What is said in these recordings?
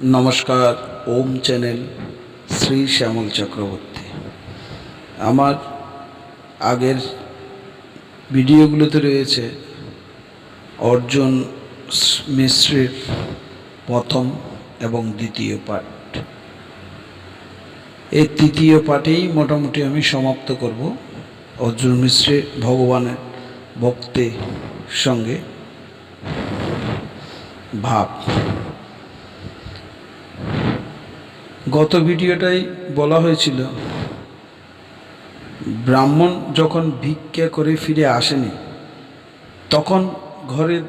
নমস্কার, ওম চ্যানেল শ্রী শ্যামল চক্রবর্তী। আমার আগের ভিডিওগুলোতে রয়েছে অর্জুন মিশ্রের প্রথম এবং দ্বিতীয় পাঠ। এই তৃতীয় পাঠেই মোটামুটি আমি সমাপ্ত করব অর্জুন মিশ্রের ভগবানের ভক্তের সঙ্গে ভাব। গত ভিডিওটাই বলা হয়েছিল, ব্রাহ্মণ যখন ভিক্ষা করে ফিরে আসেনি, তখন ঘরের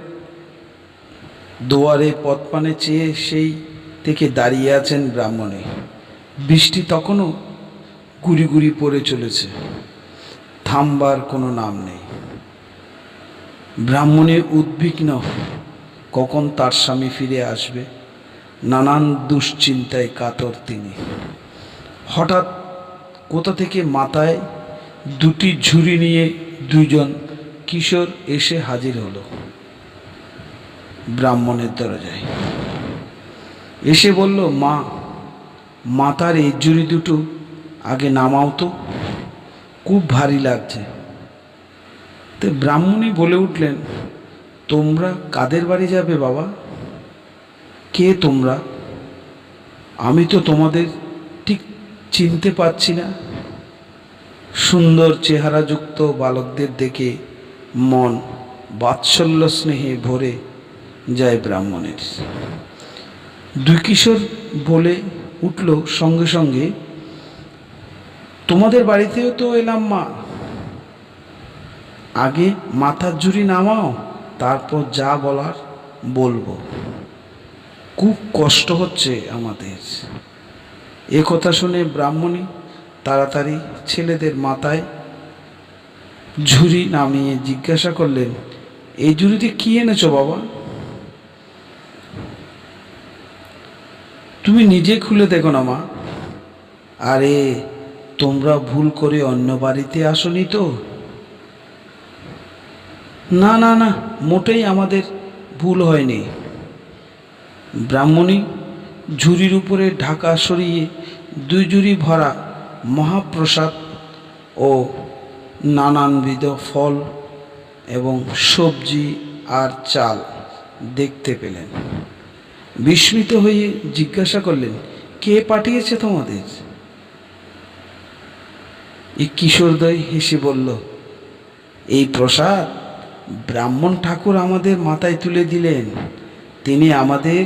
দুয়ারে পথপানে চেয়ে সেই থেকে দাঁড়িয়ে আছেন ব্রাহ্মণে। বৃষ্টি তখনও গুড়ি গুড়ি পড়ে চলেছে, থামবার কোনো নাম নেই। ব্রাহ্মণে উদ্বিগ্ন কখন তার স্বামী ফিরে আসবে? নানান দুশ্চিন্তায় কাতর তিনি। হঠাৎ কোথা থেকে মাথায় দুটি ঝুড়ি নিয়ে দুজন কিশোর এসে হাজির হলো। ব্রাহ্মণের দরজায়। এসে বলল, মা, মাথার এই ঝুড়ি দুটো আগে নামাও তো, খুব ভারী লাগছে। তো ব্রাহ্মণী বলে উঠলেন, তোমরা কাদের বাড়ি যাবে বাবা? কে তোমরা? আমি তো তোমাদের ঠিক চিনতে পারছি না। সুন্দর চেহারাযুক্ত বালকদের দেখে মন বাৎসল্য স্নেহে ভরে যায় ব্রাহ্মণের। দুই কিশোর বলে উঠল সঙ্গে সঙ্গে, তোমাদের বাড়িতেও তো এলাম মা। আগে মাথার জুড়ি নামাও, তারপর যা বলার বলব। খুব কষ্ট হচ্ছে আমাদের। এ কথা শুনে ব্রাহ্মণী তাড়াতাড়ি ছেলেদের মাথায় ঝুড়ি নামিয়ে জিজ্ঞাসা করলেন, এই ঝুড়িতে কি এনেছো বাবা? তুমি নিজে খুলে দেখো না মা। আরে, তোমরা ভুল করে অন্য বাড়িতে আসনি তো? না না না, মোটেই আমাদের ভুল হয়নি। ব্রাহ্মণী ঝুড়ির উপরে ঢাকা সরিয়ে দুই ঝুড়ি ভরা মহাপ্রসাদ ও নানানবিধ ফল এবং সবজি আর চাল দেখতে পেলেন। বিস্মিত হয়ে জিজ্ঞাসা করলেন, কে পাঠিয়েছে তোমাদের? এই কিশোরদয় হেসে বলল, এই প্রসাদ ব্রাহ্মণ ঠাকুর আমাদের মাথায় তুলে দিলেন। তিনি আমাদের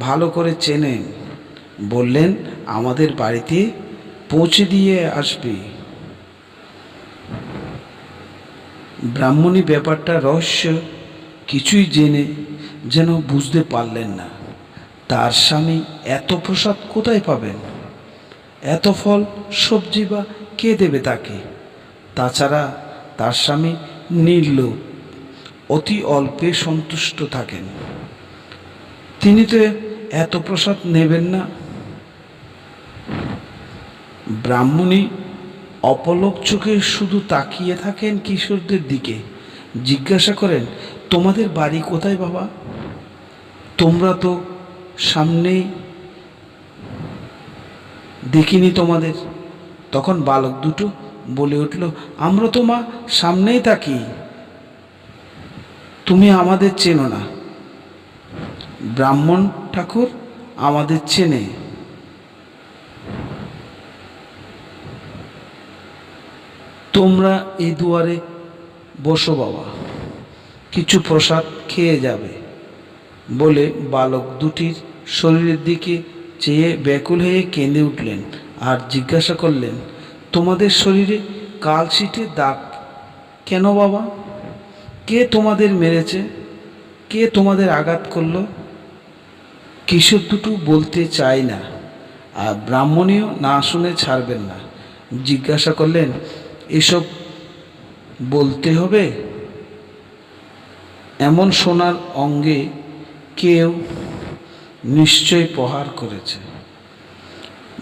ভালো করে চেনেন বললেন, আমাদের বাড়িতে পৌঁছে দিয়ে আসবে। ব্রাহ্মণী ব্যাপারটা রহস্য কিছুই জেনে যেন বুঝতে পারলেন না। তার স্বামী এত প্রসাদ কোথায় পাবেন? এত ফল, সবজি বা কে দেবে তাকে? তাছাড়া তার স্বামী নির্লোভ, অতি অল্পে সন্তুষ্ট থাকেন। তিনি তো এত প্রসাদ নেবেন না। ব্রাহ্মণী অপলক চোখে শুধু তাকিয়ে থাকেন কিশোরদের দিকে। জিজ্ঞাসা করেন, তোমাদের বাড়ি কোথায় বাবা? তোমরা তো সামনেই দেখিনি তোমাদের। তখন বালক দুটো বলে উঠল, আমরা তো মা সামনেই থাকি। তুমি আমাদের চেনো না। ব্রাহ্মণ ঠাকুর আমাদের চেনে। তোমরা এই দুয়ারে বসো বাবা, কিছু প্রসাদ খেয়ে যাবে বলে বালক দুটির শরীরের দিকে চেয়ে ব্যাকুল হয়ে কেঁদে উঠলেন আর জিজ্ঞাসা করলেন, তোমাদের শরীরে কালশিটে দাগ কেন বাবা? কে তোমাদের মেরেছে? কে তোমাদের আঘাত করল? কিশোর দুটো বলতে চাই না, আর ব্রাহ্মণীও না শুনে ছাড়বেন না। জিজ্ঞাসা করলেন, এসব বলতে হবে? এমন সোনার অঙ্গে কেউ নিশ্চয় প্রহার করেছে।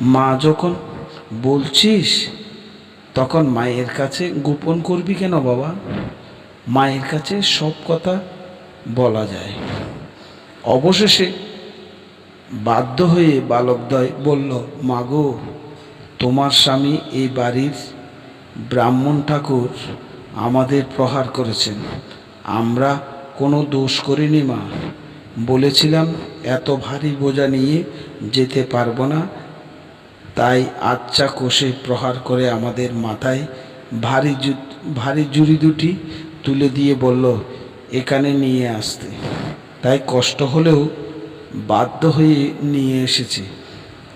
মা যখন বলছিস, তখন মায়ের কাছে গোপন করবি কেন বাবা? মায়ের কাছে সব কথা বলা যায়। অবশেষে বাধ্য হয়ে বালকদ্বয় বলল, মাগো, তোমার স্বামী এই বাড়ির ব্রাহ্মণ ঠাকুর আমাদের প্রহার করেছেন। আমরা কোনো দোষ করিনি, মা। বলেছিলাম, এত ভারী বোঝা নিয়ে যেতে পারব না। তাই আচ্ছা কোষে প্রহার করে আমাদের মাথায় ভারী ভারী জুড়ি দুটি তুলে দিয়ে বলল, এখানে নিয়ে আসতে। তাই কষ্ট হলেও বাধ্য হয়ে নিয়ে এসেছি।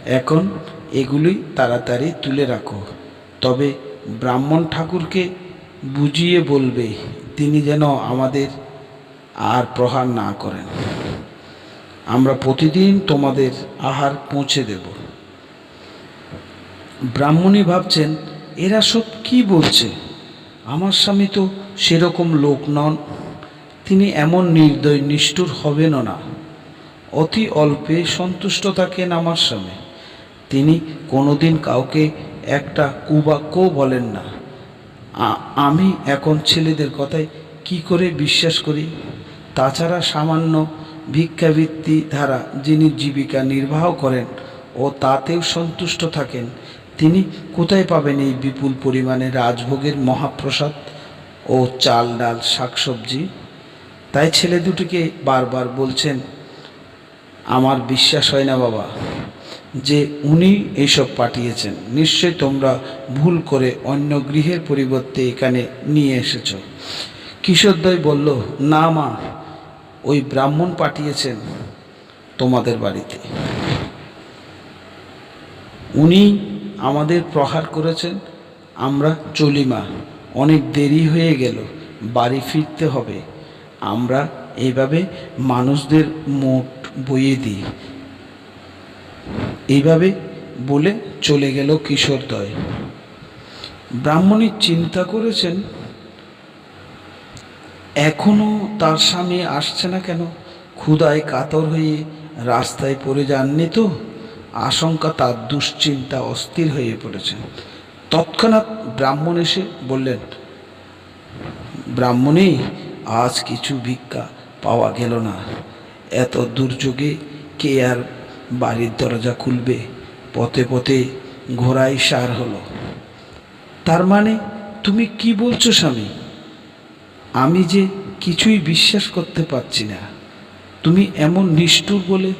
এখন এগুলি তাড়াতাড়ি তুলে রাখো। তবে ব্রাহ্মণ ঠাকুরকে বুঝিয়ে বলবে, তিনি যেন আমাদের আর প্রহার না করেন। আমরা প্রতিদিন তোমাদের আহার পৌঁছে দেব। ব্রাহ্মণী ভাবছেন, এরা সব কি বলছে? আমার স্বামী তো সেরকম লোক নন। তিনি এমন নির্দয় নিষ্ঠুর হবেনও না। অতি অল্পে সন্তুষ্ট থাকেন আমার স্বামী তিনি কোনোদিন কাউকে একটা কুবাক্যও বলেন না। আমি এখন ছেলেদের কথায় কি করে বিশ্বাস করি? তাছাড়া সামান্য ভিক্ষাবৃত্তি দ্বারা যিনি জীবিকা নির্বাহ করেন ও তাতেও সন্তুষ্ট থাকেন, তিনি কোথায় পাবেন এই বিপুল পরিমাণে রাজভোগের মহাপ্রসাদ ও চাল ডাল শাকসবজি? তাই ছেলে দুটিকে বারবার বলছেন আমার বিশ্বাস হয় না বাবা, যে উনি এইসব পাঠিয়েছেন। নিশ্চয় তোমরা ভুল করে অন্য গৃহের পরিবর্তে এখানে নিয়ে এসেছ। কিশোরদ্বয় বলল, না মা, ওই ব্রাহ্মণ পাঠিয়েছেন তোমাদের বাড়িতে। উনি আমাদের প্রহার করেছেন, আমরা চলি মা। অনেক দেরি হয়ে গেল, বাড়ি ফিরতে হবে। আমরা এইভাবে মানুষদের মোট বইয়ে দিই। এইভাবে বলে চলে গেল কিশোরদয় ব্রাহ্মণী চিন্তা করেছেন, এখনও তার স্বামী আসছে না কেন? ক্ষুদায় কাতর হয়ে রাস্তায় পড়ে যাননি তো? আশঙ্কা তার দুশ্চিন্তা অস্থির হয়ে পড়েছেন তৎক্ষণাৎ ব্রাহ্মণ এসে বললেন, ব্রাহ্মণী, আজ কিছু ভিক্ষা পাওয়া গেল না। এত দুর্যোগে কে আর বাড়ির দরজা খুলবে? পথে পথে ঘোড়াই সার হলো। তার মানে তুমি কি বলছো স্বামী? আমি যে কিছুই বিশ্বাস করতে পারছি না। তুমি এমন নিষ্ঠুর বলে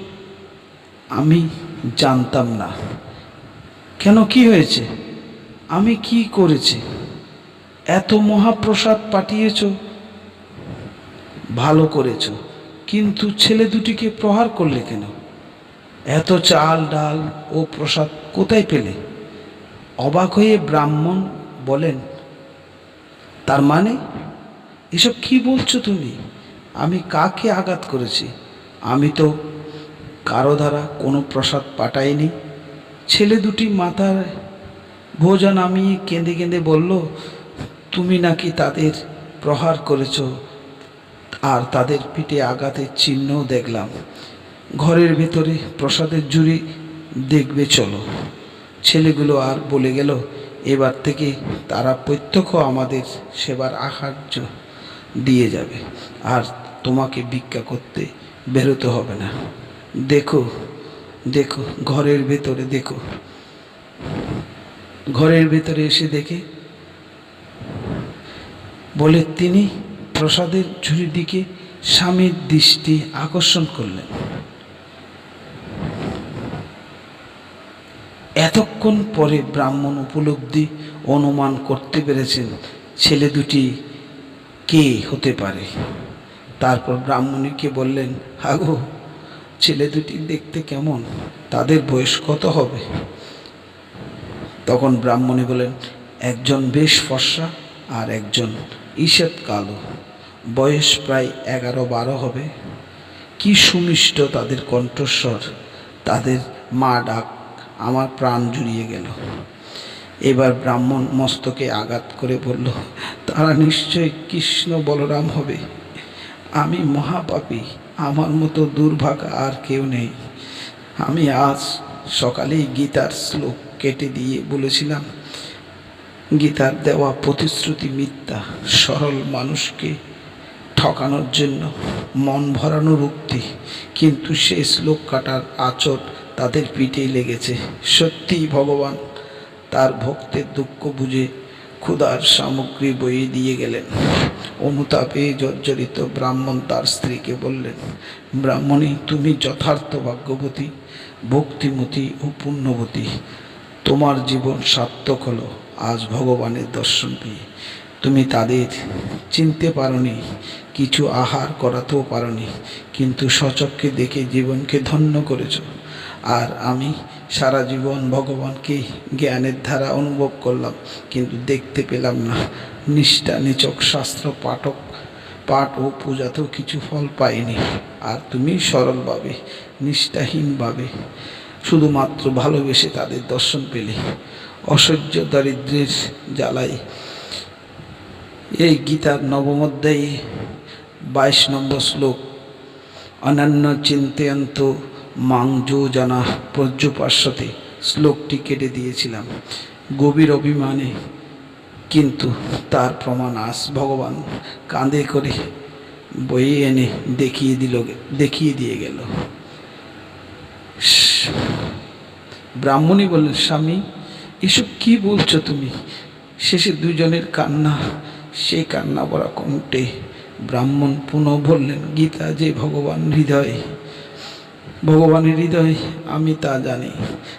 আমি জানতাম না। কেন কি হয়েছে? আমি কি করেছি? এত মহাপ্রসাদ পাঠিয়েছ? ভালো করেছ। কিন্তু ছেলে দুটিকে প্রহার করলে কেন? এত চাল, ডাল ও প্রসাদ কোথায় পেলে? অবাক হয়ে ব্রাহ্মণ বলেন, তার মানে? এসব কি বলছো তুমি? আমি কাকে আঘাত করেছি? আমি তো কারও দ্বারা কোনো প্রসাদ পাঠাইনি। ছেলে দুটি মাথার ভোজন আমি কেঁদে কেঁদে বলল, তুমি নাকি তাদের প্রহার করেছ? আর তাদের পিঠে আঘাতের চিহ্নও দেখলাম। ঘরের ভেতরে প্রসাদের জুড়ি দেখবে চলো। ছেলেগুলো আর বলে গেল, এবার থেকে তারা প্রত্যক্ষ আমাদের সেবার আহার্য দিয়ে যাবে। আর তোমাকে ভিক্ষা করতে বেরোতে হবে না। দেখো দেখো, ঘরের ভেতরে দেখো। ঘরের ভেতরে এসে দেখে বলে, তিনি প্রসাদের ঝুড়ির দিকে স্বামীর দৃষ্টি আকর্ষণ করলেন। এতক্ষণ পরে ব্রাহ্মণ উপলব্ধি অনুমান করতে পেরেছেন ছেলে দুটি কে হতে পারে। তারপর ব্রাহ্মণীকে বললেন হাগো ছেলে দুটি দেখতে কেমন? তাদের বয়স কত হবে? তখন ব্রাহ্মণী বলেন একজন বেশ ফর্সা আর একজন ঈষৎ কালো। বয়স প্রায় এগারো বারো হবে। কি সুমিষ্ট তাদের কণ্ঠস্বর, তাদের মা ডাক, আমার প্রাণ জুড়িয়ে গেল। এবার ব্রাহ্মণ মস্তকে আঘাত করে বলল, তারা নিশ্চয় কৃষ্ণ বলরাম হবে। আমি মহাপাপী, আমার মতো দুর্ভাগা আর কেউ নেই। আমি আজ সকালেই গীতার শ্লোক কেটে দিয়ে বলেছিলাম, গীতার দেওয়া প্রতিশ্রুতি মিথ্যা, সরল মানুষকে ঠকানোর জন্য মন ভরানোর উক্তি কিন্তু সেই শ্লোক কাটার আচর তাদের পিঠেই লেগেছে। সত্যিই ভগবান তার ভক্তের দুঃখ বুঝে ক্ষুধার সামগ্রী বইয়ে দিয়ে গেলেন। অনুতাপে জর্জরিত ব্রাহ্মণ তার স্ত্রীকে বললেন, ব্রাহ্মণী, তুমি যথার্থ ভাগ্যবতী, ভক্তিমতী ও পুণ্যবতী। তোমার জীবন সার্থক হলো আজ ভগবানের দর্শন পেয়ে। তুমি তাদের চিনতে পারোনি কিছু আহার করাতেও পারোনি। কিন্তু সচক্ষে দেখে জীবনকে ধন্য করেছ। আর আমি সারা জীবন ভগবানকে জ্ঞানের ধারা অনুভব করলাম, কিন্তু দেখতে পেলাম না। নিষ্ঠা, নিচক শাস্ত্র, পাঠক, পাঠ ও পূজাতেও কিছু ফল পাইনি। আর তুমি সরলভাবে, নিষ্ঠাহীনভাবে শুধুমাত্র ভালোবেসে তাদের দর্শন পেলে। অসহ্য দারিদ্রের জ্বালায় এই গীতার নবম অধ্যায়ে বাইশ নম্বর শ্লোক। অনন্য চিন্তয়ন্ত মাংজো জানা প্রজ্জুপার্শ্বতে শ্লোকটি কেটে দিয়েছিলাম। গভীর অভিমানে, কিন্তু তার প্রমাণ আস ভগবান কাঁধে করে বয়ে এনে দেখিয়ে দিল, দেখিয়ে দিয়ে গেল। ব্রাহ্মণী বললেন, স্বামী, এসব কি বলছো তুমি? শেষে দুজনের কান্না সেই কান্না ভরা কণ্ঠে ব্রাহ্মণ পুনঃ বললেন, গীতা যে ভগবান হৃদয় ভগবানের হৃদয়, আমি তা জানি।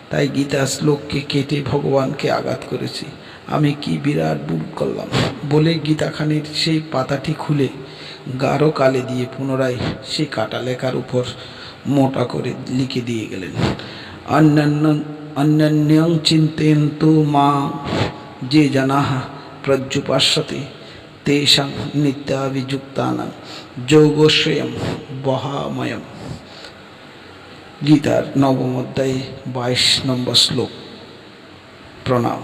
তাই গীতা শ্লোককে কেটে ভগবানকে আঘাত করেছি। আমি কি বিরাট ভুল করলাম? বলে গীতাখানির সেই পাতাটি খুলে গাঢ় কালে দিয়ে পুনরায় সেই কাটা লেখার উপর মোটা করে লিখে দিয়ে গেলেন, অন্যান্য, অন্যান্যং চিন্তয়ন্তু মা, যে জানাহ প্রজ্জুপাস্যতে তেষাং নিত্যাভিযুক্তানাং যোগস্বয়ং বহাময়ম গীতার নবম অধ্যায়ে বাইশ নম্বর শ্লোক প্রণাম